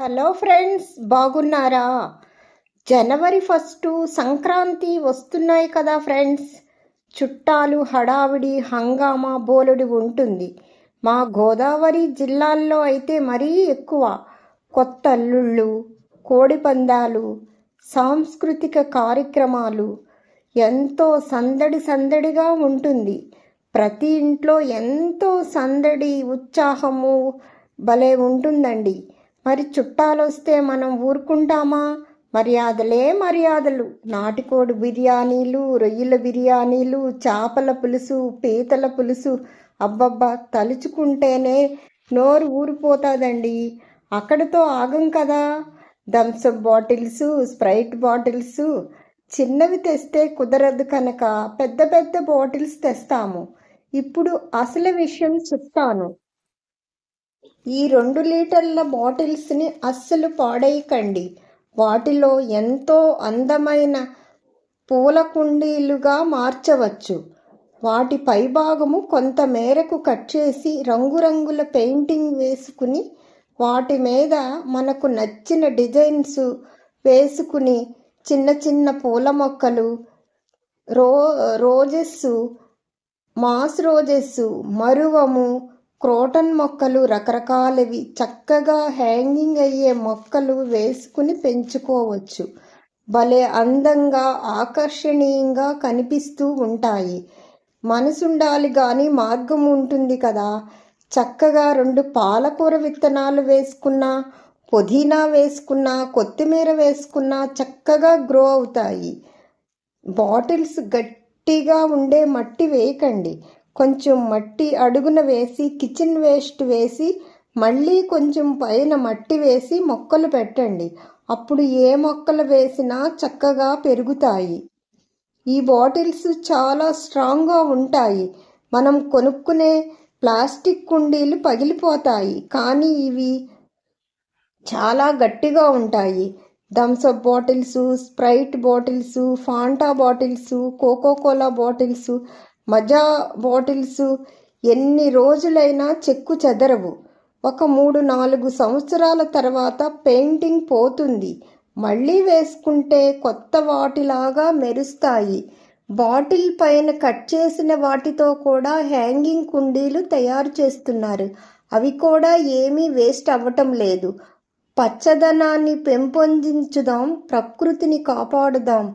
Hello friends బాగున్నారా? జనవరి first Sankranti వస్తున్నాయి కదా ఫ్రెండ్స్. చుట్టాలు హడావిడి హంగామా బోలెడు ఉంటుంది. మా గోదావరి జిల్లాల్లో అయితే మరీ ఎక్కువ. కొత్త అల్లుళ్ళు కోడిపందాలు సాంస్కృతిక కార్యక్రమాలు ఎంతో సందడి సందడిగా ఉంటుంది. ప్రతి ఇంట్లో ఎంతో సందడి ఉత్సాహము భలే ఉంటుందండి. మరి చుట్టాలు వస్తే మనం ఊరుకుంటామా? మర్యాదలే మర్యాదలు. నాటుకోడి బిర్యానీలు రొయ్యల బిర్యానీలు చేపల పులుసు పీతల పులుసు. అబ్బబ్బా తలుచుకుంటేనే నోరు ఊరిపోతుందండి. అక్కడితో ఆగం కదా. Thums Up bottles Sprite bottles. చిన్నవి తెస్తే కుదరదు కనుక పెద్ద పెద్ద బాటిల్స్ తెస్తాము. ఇప్పుడు అసలు విషయం చెప్తాను. ఈ రెండు లీటర్ల బాటిల్స్ని అస్సలు పాడేయకండి. వాటిలో ఎంతో అందమైన పూల కుండీలుగా మార్చవచ్చు. వాటి పైభాగము కొంత మేరకు కట్ చేసి రంగురంగుల పెయింటింగ్ వేసుకుని వాటి మీద మనకు నచ్చిన డిజైన్స్ వేసుకుని చిన్న చిన్న పూల మొక్కలు రో రోజెస్ మాస్ రోజెస్ మరువము క్రోటన్ మొక్కలు రకరకాలవి. చక్కగా హ్యాంగింగ్ అయ్యే మొక్కలు వేసుకుని పెంచుకోవచ్చు. భలే అందంగా ఆకర్షణీయంగా కనిపిస్తూ ఉంటాయి. మనసుండాలి కానీ మార్గం ఉంటుంది కదా. చక్కగా రెండు పాలకూర విత్తనాలు వేసుకున్నా పుదీనా వేసుకున్నా కొత్తిమీర వేసుకున్నా చక్కగా గ్రో అవుతాయి. బాటిల్స్ గట్టిగా ఉండే మట్టి వేయకండి. కొంచెం మట్టి అడుగున వేసి కిచెన్ వేస్ట్ వేసి మళ్ళీ కొంచెం పైన మట్టి వేసి మొక్కలు పెట్టండి. అప్పుడు ఏ మొక్కలు వేసినా చక్కగా పెరుగుతాయి. ఈ బాటిల్స్ చాలా స్ట్రాంగ్గా ఉంటాయి. మనం కొనుక్కునే ప్లాస్టిక్ కుండీలు పగిలిపోతాయి. కానీ ఇవి చాలా గట్టిగా ఉంటాయి. Thums Up bottles Sprite bottles Fanta bottles Coca-Cola bottles Maaza bottles ఎన్ని రోజులైనా చెక్కు చెదరవు. ఒక మూడు నాలుగు సంవత్సరాల తర్వాత పెయింటింగ్ పోతుంది. మళ్ళీ వేసుకుంటే కొత్త వాటిలాగా మెరుస్తాయి. బాటిల్ పైన కట్ చేసిన వాటితో కూడా హ్యాంగింగ్ కుండీలు తయారు చేస్తున్నారు. అవి కూడా ఏమీ వేస్ట్ అవ్వటం లేదు. పచ్చదనాన్ని పెంపొందించుదాం ప్రకృతిని కాపాడుదాం.